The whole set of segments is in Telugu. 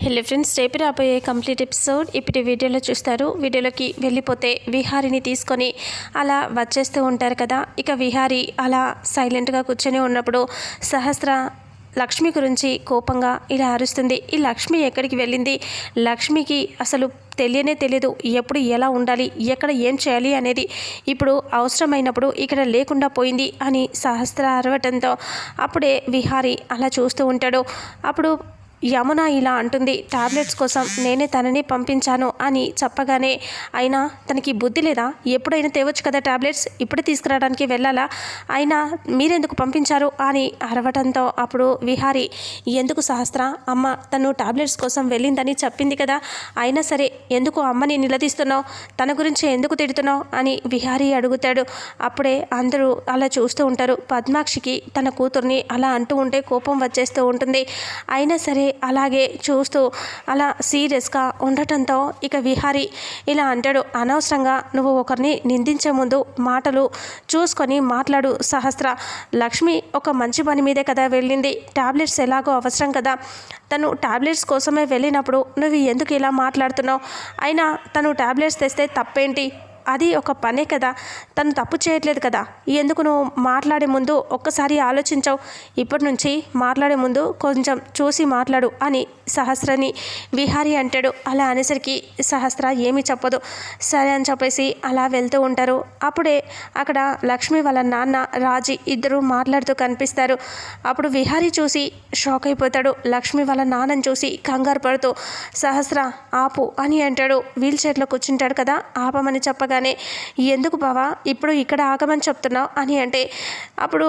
హలో ఫ్రెండ్స్ రేపు రాబోయే కంప్లీట్ ఎపిసోడ్ ఇప్పుడు వీడియోలో చూస్తారు. వీడియోలోకి వెళ్ళిపోతే విహారిని తీసుకొని అలా వచ్చేస్తూ ఉంటారు కదా. ఇక విహారి అలా సైలెంట్గా కూర్చొని ఉన్నప్పుడు సహస్ర లక్ష్మి గురించి కోపంగా ఇలా అరుస్తుంది. ఈ లక్ష్మి ఎక్కడికి వెళ్ళింది? లక్ష్మికి అసలు తెలియనే తెలియదు ఎప్పుడు ఎలా ఉండాలి? ఎక్కడ ఏం చేయాలి అనేది ఇప్పుడు అవసరమైనప్పుడు ఇక్కడ లేకుండా పోయింది అని సహస్ర అరవటంతో అప్పుడే విహారి అలా చూస్తూ ఉంటాడు. అప్పుడు యమున ఇలా అంటుంది టాబ్లెట్స్ కోసం నేనే తనని పంపించాను అని చెప్పగానే అయినా తనకి బుద్ధి లేదా? ఎప్పుడైనా తేవచ్చు కదా టాబ్లెట్స్? ఇప్పుడే తీసుకురావడానికి వెళ్ళాలా? అయినా మీరెందుకు పంపించారు? అని అరవటంతో అప్పుడు విహారి ఎందుకు సహస్ర? అమ్మ తను టాబ్లెట్స్ కోసం వెళ్ళిందని చెప్పింది కదా? అయినా సరే ఎందుకు అమ్మని నిలదీస్తున్నావు? తన గురించి ఎందుకు తిడుతున్నావు? అని విహారీ అడుగుతాడు. అప్పుడే అందరూ అలా చూస్తూ ఉంటారు. పద్మాక్షికి తన కూతుర్ని అలా అంటూ ఉంటే కోపం వచ్చేస్తూ ఉంటుంది. అయినా సరే అలాగే చూస్తూ అలా సీరియస్గా ఉండటంతో ఇక విహారీ ఇలా అంటాడు అనవసరంగా నువ్వు ఒకరిని నిందించే ముందు మాటలు చూసుకొని మాట్లాడు సహస్ర. లక్ష్మి ఒక మంచి పని మీదే కదా వెళ్ళింది. టాబ్లెట్స్ ఎలాగో అవసరం కదా. తను టాబ్లెట్స్ కోసమే వెళ్ళినప్పుడు నువ్వు ఎందుకు ఇలా మాట్లాడుతున్నావు? అయినా తను టాబ్లెట్స్ తెస్తే తప్పేంటి? అది ఒక పనే కదా. తను తప్పు చేయట్లేదు కదా. ఎందుకు నువ్వు మాట్లాడే ముందు ఒక్కసారి ఆలోచించావు? ఇప్పటి నుంచి మాట్లాడే ముందు కొంచెం చూసి మాట్లాడు అని సహస్రని విహారీ అంటాడు. అలా అనేసరికి సహస్ర ఏమీ చెప్పదు. సరే అని చెప్పేసి అలా వెళ్తూ ఉంటారు. అప్పుడే అక్కడ లక్ష్మి వాళ్ళ నాన్న రాజీ ఇద్దరు మాట్లాడుతూ కనిపిస్తారు. అప్పుడు విహారీ చూసి షాక్ అయిపోతాడు. లక్ష్మి వాళ్ళ నాన్నని చూసి కంగారు పడుతూ సహస్ర ఆపు అని అంటాడు. వీల్ చైర్లో కూర్చుంటాడు కదా. ఆపమని అనగానే ఎందుకు బావా? ఇప్పుడు ఇక్కడ ఆగమని చెప్తున్నావు? అని అంటే అప్పుడు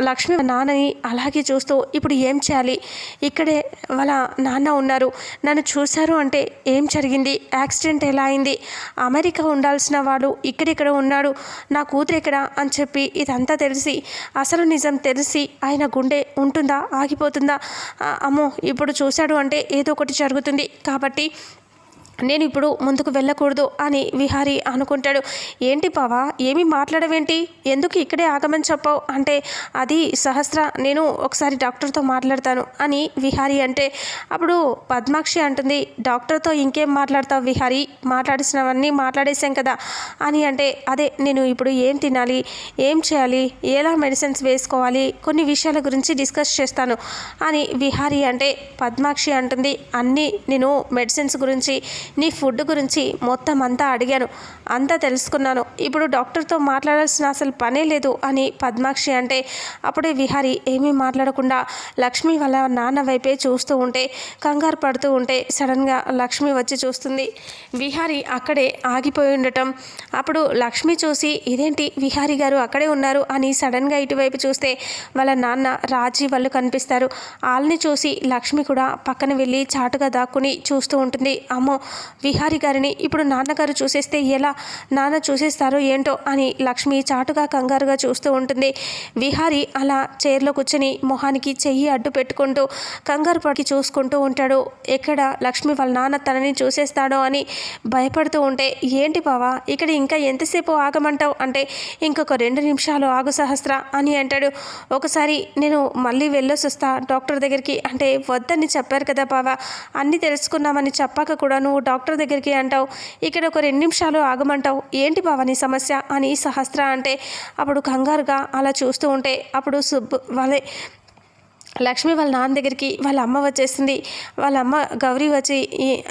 లక్ష్మి నాన్నని అలాగే చూస్తూ ఇప్పుడు ఏం చేయాలి? ఇక్కడే వాళ్ళ నాన్న ఉన్నారు. నన్ను చూశారు అంటే ఏం జరిగింది? యాక్సిడెంట్ ఎలా అయింది? అమెరికా ఉండాల్సిన వాడు ఇక్కడిక్కడ ఉన్నాడు. నా కూతురు ఎక్కడ? అని చెప్పి ఇదంతా తెలిసి అసలు నిజం తెలిసి ఆయన గుండె ఉంటుందా? ఆగిపోతుందా? అమ్మో! ఇప్పుడు చూశాడు అంటే ఏదో ఒకటి జరుగుతుంది. కాబట్టి నేను ఇప్పుడు ముందుకు వెళ్ళకూడదు అని విహారీ అనుకుంటాడు. ఏంటి పావా? ఏమీ మాట్లాడవేంటి? ఎందుకు ఇక్కడే ఆగమని చెప్పావు? అంటే అది సహస్ర నేను ఒకసారి డాక్టర్తో మాట్లాడతాను అని విహారీ అంటే అప్పుడు పద్మాక్షి అంటుంది డాక్టర్తో ఇంకేం మాట్లాడతావు విహారీ? మాట్లాడిసినవన్నీ మాట్లాడేశాం కదా. అని అంటే అదే నేను ఇప్పుడు ఏం తినాలి? ఏం చేయాలి? ఎలా మెడిసిన్స్ వేసుకోవాలి? కొన్ని విషయాల గురించి డిస్కస్ చేస్తాను. అని విహారీ అంటే పద్మాక్షి అంటుంది అన్నీ నేను మెడిసిన్స్ గురించి నీ ఫుడ్ గురించి మొత్తం అంతా అడిగాను. అంతా తెలుసుకున్నాను. ఇప్పుడు డాక్టర్తో మాట్లాడాల్సిన అసలు పనే లేదు అని పద్మాక్షి అంటే అప్పుడే విహారి ఏమీ మాట్లాడకుండా లక్ష్మి వాళ్ళ నాన్న వైపే చూస్తూ ఉంటే కంగారు పడుతూ ఉంటే సడన్గా లక్ష్మి వచ్చి చూస్తుంది. విహారి అక్కడే ఆగిపోయి ఉండటం. అప్పుడు లక్ష్మి చూసి ఇదేంటి విహారి గారు అక్కడే ఉన్నారు? అని సడన్గా ఇటువైపు చూస్తే వాళ్ళ నాన్న రాజీ వాళ్ళు కనిపిస్తారు. వాళ్ళని చూసి లక్ష్మి కూడా పక్కన వెళ్ళి చాటుగా దాక్కుని చూస్తూ ఉంటుంది. అమ్మో విహారి గారిని ఇప్పుడు నాన్నగారు చూసేస్తే ఎలా నాన్న చూసేస్తారో ఏంటో అని లక్ష్మి చాటుగా కంగారుగా చూస్తూ ఉంటుంది. విహారి అలా చైర్లో కూర్చొని మొహానికి చెయ్యి అడ్డు పెట్టుకుంటూ కంగారు పడికి చూసుకుంటూ ఉంటాడు. ఎక్కడ లక్ష్మి వాళ్ళ నాన్న తనని చూసేస్తాడో అని భయపడుతూ ఉంటే ఏంటి బావా ఇక్కడ ఇంకా ఎంతసేపు ఆగమంటావు? అంటే ఇంకొక రెండు నిమిషాలు ఆగు సహస్ర అని అంటాడు. ఒకసారి నేను మళ్ళీ వెళ్ళొసి వస్తా డాక్టర్ దగ్గరికి. అంటే వద్దని చెప్పారు కదా బావా అన్నీ తెలుసుకున్నామని చెప్పాక కూడా నువ్వు డాక్టర్ దగ్గరికి అంటావు ఇక్కడ ఒక రెండు నిమిషాలు ఆగమంటావు ఏంటి బావని సమస్య? అని సహస్ర అంటే అప్పుడు కంగారుగా అలా చూస్తూ ఉంటే అప్పుడు సుబ్బు వాళ్ళే లక్ష్మి వాళ్ళ నాన్న దగ్గరికి వాళ్ళ అమ్మ వచ్చేసింది. వాళ్ళ అమ్మ గౌరీ వచ్చి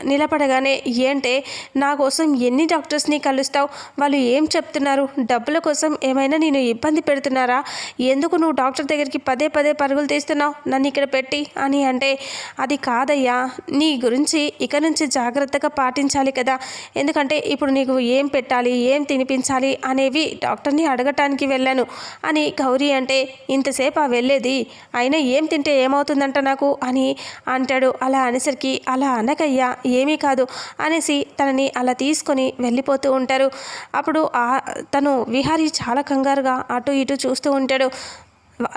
నిలబడగానే ఏంటే నా కోసం ఎన్ని డాక్టర్స్ని కలుస్తావు? వాళ్ళు ఏం చెప్తున్నారు? డబ్బుల కోసం ఏమైనా నేను ఇబ్బంది పెడుతున్నారా? ఎందుకు నువ్వు డాక్టర్ దగ్గరికి పదే పదే పరుగులు తీస్తున్నావు? నన్ను ఇక్కడ పెట్టి అని అంటే అది కాదయ్యా నీ గురించి ఇక నుంచి జాగ్రత్తగా పాటించాలి కదా. ఎందుకంటే ఇప్పుడు నీకు ఏం పెట్టాలి ఏం తినిపించాలి అనేవి డాక్టర్ని అడగటానికి వెళ్ళాను అని గౌరీ అంటే ఇంతసేపు ఆ వెళ్ళేది. అయినా ఏం తింటే ఏమవుతుందంట నాకు? అని అంటాడు. అలా అనేసరికి అలా అనకయ్యా ఏమీ కాదు అనేసి తనని అలా తీసుకొని వెళ్ళిపోతూ ఉంటారు. అప్పుడు ఆ తను విహారీ చాలా కంగారుగా అటు ఇటు చూస్తూ ఉంటాడు.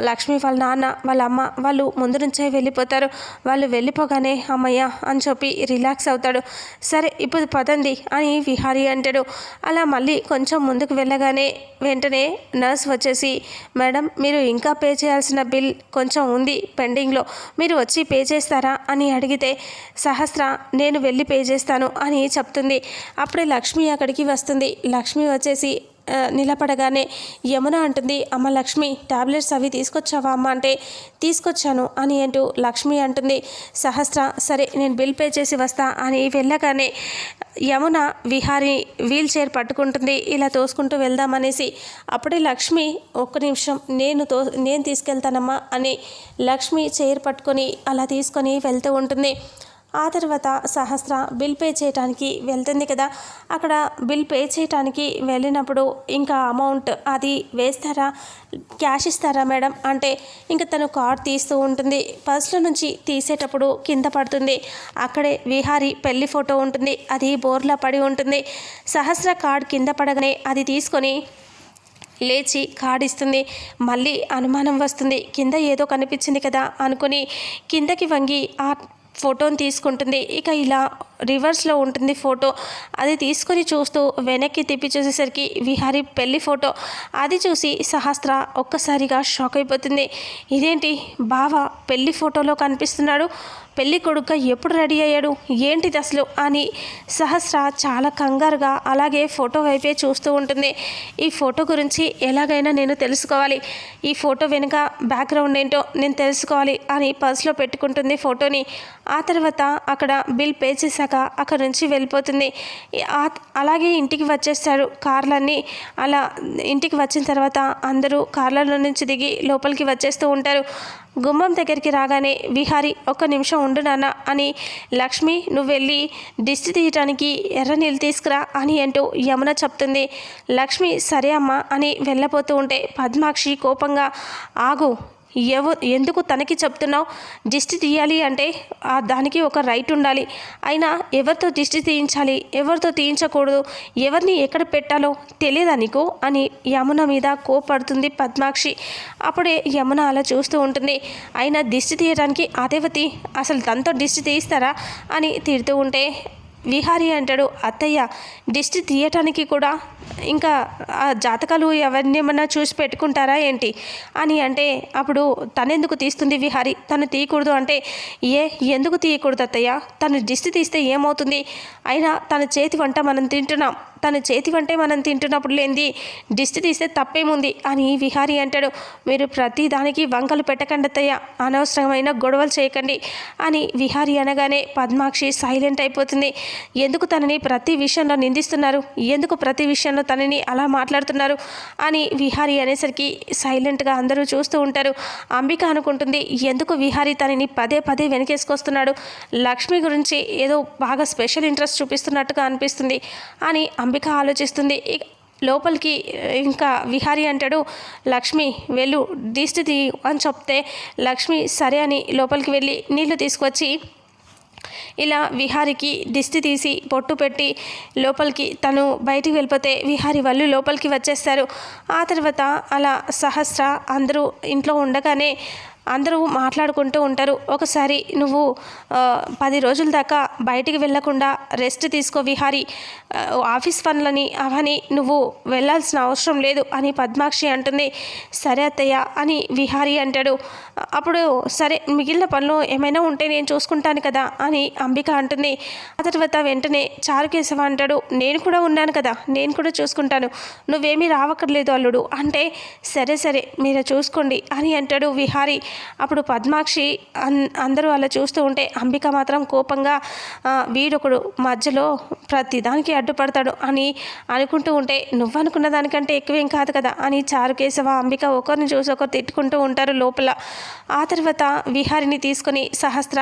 లక్ష్మి వాళ్ళ నాన్న వాళ్ళ అమ్మ వాళ్ళు ముందు నుంచే వెళ్ళిపోతారు. వాళ్ళు వెళ్ళిపోగానే అమ్మయ్య అని చెప్పి రిలాక్స్ అవుతాడు. సరే ఇప్పుడు పదండి అని విహారి అంటాడు. అలా మళ్ళీ కొంచెం ముందుకు వెళ్ళగానే వెంటనే నర్స్ వచ్చేసి మేడం మీరు ఇంకా పే చేయాల్సిన బిల్ కొంచెం ఉంది పెండింగ్లో. మీరు వచ్చి పే చేస్తారా? అని అడిగితే సహస్ర నేను వెళ్ళి పే చేస్తాను అని చెప్తుంది. అప్పుడే లక్ష్మి అక్కడికి వస్తుంది. లక్ష్మి వచ్చేసి నిలబడగానే యమున అంటుంది అమ్మ లక్ష్మి టాబ్లెట్స్ అవి తీసుకొచ్చావా అమ్మ? అంటే తీసుకొచ్చాను అని అంటూ లక్ష్మి అంటుంది సహస్ర సరే నేను బిల్ పే చేసి వస్తా అని వెళ్ళగానే యమున విహారి వీల్ చైర్ పట్టుకుంటుంది ఇలా తోసుకుంటూ వెళ్దామనేసి అప్పుడే లక్ష్మి ఒక్క నిమిషం నేను తో నేను తీసుకెళ్తానమ్మా అని లక్ష్మి చైర్ పట్టుకొని అలా తీసుకొని వెళ్తూ ఉంటుంది. ఆ తర్వాత సహస్ర బిల్ పే చేయడానికి వెళ్తుంది కదా. అక్కడ బిల్ పే చేయడానికి వెళ్ళినప్పుడు ఇంకా అమౌంట్ అది వేస్తారా? క్యాష్ ఇస్తారా మేడం? అంటే ఇంకా తను కార్డ్ తీస్తూ ఉంటుంది. పర్స్లో నుంచి తీసేటప్పుడు కింద పడుతుంది. అక్కడే విహారీ పెళ్ళి ఫోటో ఉంటుంది. అది బోర్లా పడి ఉంటుంది. సహస్ర కార్డ్ కింద పడగానే అది తీసుకొని లేచి కాడిస్తుంది మళ్ళీ అనుమానం వస్తుంది. కింద ఏదో కనిపించింది కదా అనుకుని కిందకి వంగి ఆ ఫోటోని తీసుకుంటుంది. ఇక ఇలా రివర్స్లో ఉంటుంది ఫోటో. అది తీసుకొని చూస్తూ వెనక్కి తిప్పి చూసేసరికి విహారి పెళ్ళి ఫోటో. అది చూసి సహస్ర ఒక్కసారిగా షాక్ అయిపోతుంది. ఇదేంటి? బావ పెళ్ళి ఫోటోలో కనిపిస్తున్నాడు. పెళ్ళి కొడుక ఎప్పుడు రెడీ అయ్యాడు? ఏంటిది అసలు? అని సహస్ర చాలా కంగారుగా అలాగే ఫోటో వైపే చూస్తూ ఉంటుంది. ఈ ఫోటో గురించి ఎలాగైనా నేను తెలుసుకోవాలి. ఈ ఫోటో వెనుక బ్యాక్గ్రౌండ్ ఏంటో నేను తెలుసుకోవాలి అని పర్స్లో పెట్టుకుంటుంది ఫోటోని. ఆ తర్వాత అక్కడ బిల్ పే చేశాక అక్కడ నుంచి వెళ్ళిపోతుంది. అలాగే ఇంటికి వచ్చేస్తారు కార్లన్నీ. అలా ఇంటికి వచ్చిన తర్వాత అందరూ కార్లలో నుంచి దిగి లోపలికి వచ్చేస్తూ ఉంటారు. గుమ్మం దగ్గరికి రాగానే విహారి ఒక్క నిమిషం ఉండు నాన్న అని లక్ష్మి నువ్వు వెళ్ళి దిష్టి తీయటానికి ఎర్ర నీళ్ళు తీసుకురా అని అంటూ యమున చెప్తుంది. లక్ష్మి సరే అమ్మా అని వెళ్ళబోతూ ఉంటే పద్మాక్షి కోపంగా ఆగు ఎవ ఎందుకు తనకి చెప్తున్నావు? దిష్టి తీయాలి అంటే ఆ దానికి ఒక రైట్ ఉండాలి. అయినా ఎవరితో దిష్టి తీయించాలి? ఎవరితో తీయించకూడదు? ఎవరిని ఎక్కడ పెట్టాలో తెలియదా నీకు? అని యమున మీద కోపడుతుంది పద్మాక్షి. అప్పుడే యమున అలా చూస్తూ ఉంటుంది. అయినా దిష్టి తీయడానికి అదేవతి అసలు తనతో దిష్టి తీయిస్తారా? అని తిడుతూ ఉంటే విహారీ అంటాడు అత్తయ్య దిష్టి తీయటానికి కూడా ఇంకా ఆ జాతకాలు ఎవరిని ఏమన్నా చూసి పెట్టుకుంటారా ఏంటి? అని అంటే అప్పుడు తనెందుకు తీస్తుంది విహారి? తను తీయకూడదు అంటే ఏ ఎందుకు తీయకూడదు అత్తయ్య? తను దిష్టి తీస్తే ఏమవుతుంది? అయినా తన చేతి వంట మనం తింటున్నాం. తన చేతి వంటే మనం తింటున్నప్పుడు లేనిది దిష్టి తీస్తే తప్పేముంది అని విహారీ అంటాడు. మీరు ప్రతి దానికి వంకలు పెట్టకండి అత్తయ్య అనవసరమైన గొడవలు చేయకండి అని విహారీ అనగానే పద్మాక్షి సైలెంట్ అయిపోతుంది. ఎందుకు తనని ప్రతి విషయంలో నిందిస్తున్నారు? ఎందుకు ప్రతి విషయంలో తనని అలా మాట్లాడుతున్నారు? అని విహారీ అనేసరికి సైలెంట్గా అందరూ చూస్తూ ఉంటారు. అంబిక అనుకుంటుంది ఎందుకు విహారీ తనని పదే పదే వెనకేసుకొస్తున్నాడు? లక్ష్మి గురించి ఏదో బాగా స్పెషల్ ఇంట్రెస్ట్ చూపిస్తున్నట్టుగా అనిపిస్తుంది అని అంబిక ఆలోచిస్తుంది. ఇక లోపలికి ఇంకా విహారి అంటాడు లక్ష్మి వెళ్ళు దిష్టి తీ అని చెప్తే లక్ష్మి సరే అని లోపలికి వెళ్ళి నీళ్ళు తీసుకొచ్చి ఇలా విహారికి దిష్టి తీసి పొట్టు పెట్టి లోపలికి తను బయటికి వెళ్ళిపోతే విహారి వాళ్ళు లోపలికి వచ్చేస్తారు. ఆ తర్వాత అలా సహస్ర అందరూ ఇంట్లో ఉండగానే అందరూ మాట్లాడుకుంటూ ఉంటారు. ఒకసారి నువ్వు పది రోజుల దాకా బయటికి వెళ్ళకుండా రెస్ట్ తీసుకో విహారి. ఆఫీస్ పనులని అవని నువ్వు వెళ్ళాల్సిన అవసరం లేదు అని పద్మాక్షి అంటుంది. సరే అత్తయ్య అని విహారి అంటాడు. అప్పుడు సరే మిగిలిన పనులు ఏమైనా ఉంటే నేను చూసుకుంటాను కదా అని అంబిక అంటుంది. ఆ తర్వాత వెంటనే చారుకేశవ అంటాడు నేను కూడా ఉన్నాను కదా నేను కూడా చూసుకుంటాను. నువ్వేమీ రావక్కర్లేదు అల్లుడు. అంటే సరే సరే మీరు చూసుకోండి అని అంటాడు విహారి. అప్పుడు పద్మాక్షి అన్ అందరూ అలా చూస్తూ ఉంటే అంబిక మాత్రం కోపంగా వీడొకడు మధ్యలో ప్రతిదానికి అడ్డుపడతాడు అని అనుకుంటూ ఉంటే నువ్వనుకున్న దానికంటే ఎక్కువేం కాదు కదా అని చారుకేశవ అంబిక ఒకరిని చూసి ఒకరు తిట్టుకుంటూ ఉంటారు లోపల. ఆ తర్వాత విహారిని తీసుకొని సహస్ర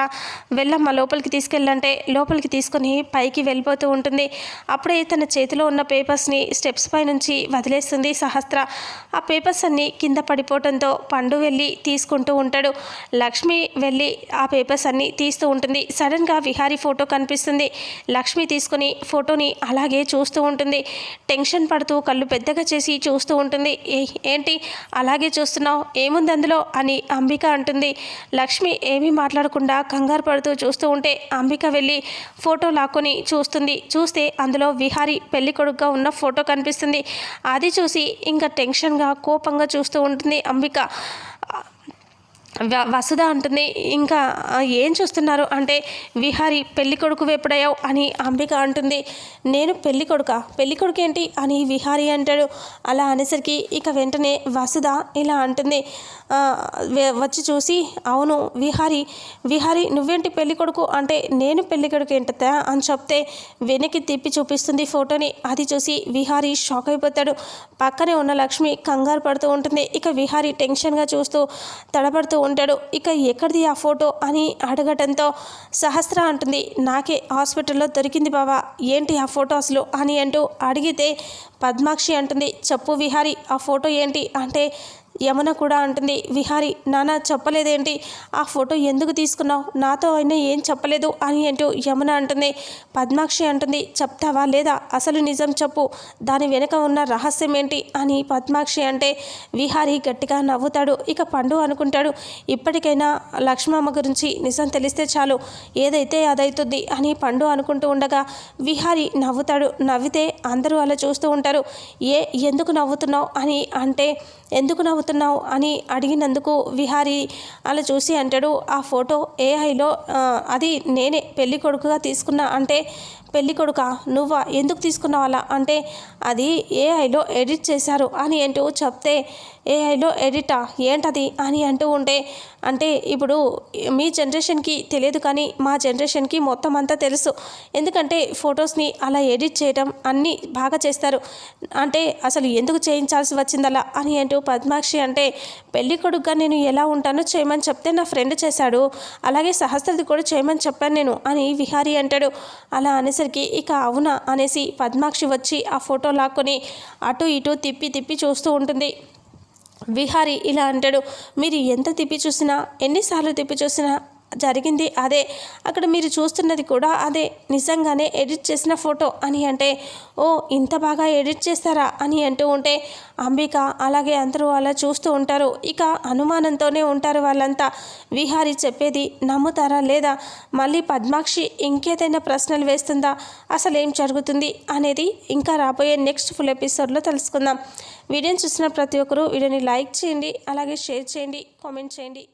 వెళ్ళమ్మ లోపలికి తీసుకెళ్ళంటే లోపలికి తీసుకొని పైకి వెళ్ళిపోతూ ఉంటుంది. అప్పుడే తన చేతిలో ఉన్న పేపర్స్ని స్టెప్స్ పై నుంచి వదిలేస్తుంది సహస్ర. ఆ పేపర్స్ అన్నీ కింద పడిపోవడంతో పండు వెళ్ళి తీసుకుంటూ ఉంటాడు. లక్ష్మి వెళ్ళి ఆ పేపర్స్ అన్నీ తీస్తూ ఉంటుంది. సడన్గా విహారీ ఫోటో కనిపిస్తుంది. లక్ష్మి తీసుకుని ఫోటోని అలాగే చూస్తూ ఉంటుంది. టెన్షన్ పడుతూ కళ్ళు పెద్దగా చేసి చూస్తూ ఉంటుంది. ఏంటి? అలాగే చూస్తున్నావు? ఏముంది అందులో? అని అంబిక అంటుంది. లక్ష్మి ఏమీ మాట్లాడకుండా కంగారు పడుతూ చూస్తూ ఉంటే అంబిక వెళ్ళి ఫోటో లాక్కొని చూస్తుంది. చూస్తే అందులో విహారీ పెళ్ళి కొడుకుగా ఉన్న ఫోటో కనిపిస్తుంది. అది చూసి ఇంకా టెన్షన్గా కోపంగా చూస్తూ ఉంటుంది అంబిక. వసుధ అంటుంది ఇంకా ఏం చూస్తున్నారు? అంటే విహారి పెళ్ళి కొడుకు ఎప్పుడయ్యావు అని అంబిక అంటుంది నేను పెళ్ళి కొడుక? పెళ్ళి కొడుకు ఏంటి? అని విహారి అంటాడు. అలా అనేసరికి ఇక వెంటనే వసుధ ఇలా అంటుంది వచ్చి చూసి అవును విహారి విహారి నువ్వేంటి పెళ్ళి కొడుకు? అంటే నేను పెళ్ళి కొడుకు ఏంటతా అని చెప్తే వెనక్కి తిప్పి చూపిస్తుంది ఫోటోని. అది చూసి విహారి షాక్ అయిపోతాడు. పక్కనే ఉన్న లక్ష్మి కంగారు పడుతూ ఉంటుంది. ఇక విహారి టెన్షన్గా చూస్తూ తడబడుతూ ఉంటాడు. ఇక ఎక్కడిది ఆ ఫోటో అని అడగటంతో సహస్ర అంటుంది. నాకే హాస్పిటల్లో దొరికింది బావా. ఏంటి ఆ ఫోటో అసలు అని అంటూ అడిగితే పద్మాక్షి అంటుంది. చెప్పు విహారి ఆ ఫోటో ఏంటి? అంటే యమున కూడా అంటుంది విహారి నాన్న చెప్పలేదేంటి? ఆ ఫోటో ఎందుకు తీసుకున్నావు? నాతో అయినా ఏం చెప్పలేదు? అని అంటూ యమున అంటుంది పద్మాక్షి అంటుంది చెప్తావా లేదా? అసలు నిజం చెప్పు. దాని వెనుక ఉన్న రహస్యం ఏంటి? అని పద్మాక్షి అంటే విహారి గట్టిగా నవ్వుతాడు. ఇక పండు అనుకుంటాడు ఇప్పటికైనా లక్ష్మమ్మ గురించి నిజం తెలిస్తే చాలు. ఏదైతే అదవుతుంది అని పండు అనుకుంటూ ఉండగా విహారి నవ్వుతాడు. నవ్వితే అందరూ అలా చూస్తూ ఉంటారు. ఏ ఎందుకు నవ్వుతున్నావు? అని అంటే ఎందుకు నవ్వుతున్నావు అని అడిగినందుకు విహారి అలా చూసి అంటాడు ఆ ఫోటో ఏఐలో అది నేనే పెళ్ళి కొడుకుగా తీసుకున్నా అంటే పెళ్ళి కొడుక నువ్వా? ఎందుకు తీసుకున్నావాలా? అంటే అది ఏఐలో ఎడిట్ చేశారు అని అంటూ చెప్తే ఏఐలో ఎడిటా? ఏంటది? అని అంటూ ఉంటే అంటే ఇప్పుడు మీ జనరేషన్కి తెలియదు కానీ మా జనరేషన్కి మొత్తం అంతా తెలుసు. ఎందుకంటే ఫొటోస్ని అలా ఎడిట్ చేయడం అన్నీ బాగా చేస్తారు. అంటే అసలు ఎందుకు చేయించాల్సి వచ్చింది అలా అని అంటూ పద్మాక్షి అంటే పెళ్ళి కొడుకుగా నేను ఎలా ఉంటానో చేయమని చెప్తే నా ఫ్రెండ్ చేశాడు. అలాగే సహస్రది కూడా చేయమని చెప్పాను నేను అని విహారీ అంటాడు. అలా అనేసరికి ఇక అవునా అనేసి పద్మాక్షి వచ్చి ఆ ఫోటో లాక్కొని అటు ఇటు తిప్పి తిప్పి చూస్తూ ఉంటుంది. విహారి ఇలా అంటాడు మీరు ఎంత తిప్పి చూసినా ఎన్నిసార్లు తిప్పి చూసినా జరిగింది. అదే అక్కడ మీరు చూస్తున్నది కూడా అదే. నిజంగానే ఎడిట్ చేసిన ఫోటో అని అంటే ఓ ఇంత బాగా ఎడిట్ చేస్తారా అని అంటూ ఉంటే అంబిక అలాగే అందరూ అలా చూస్తూ ఉంటారు. ఇక అనుమానంతోనే ఉంటారు వాళ్ళంతా. విహారి చెప్పేది నమ్ముతారా లేదా? మళ్ళీ పద్మాక్షి ఇంకేదైనా ప్రశ్నలు వేస్తుందా? అసలు ఏం జరుగుతుంది అనేది ఇంకా రాబోయే నెక్స్ట్ ఫుల్ ఎపిసోడ్లో తెలుసుకుందాం. వీడియోని చూసిన ప్రతి ఒక్కరూ వీడియోని లైక్ చేయండి అలాగే షేర్ చేయండి కామెంట్ చేయండి.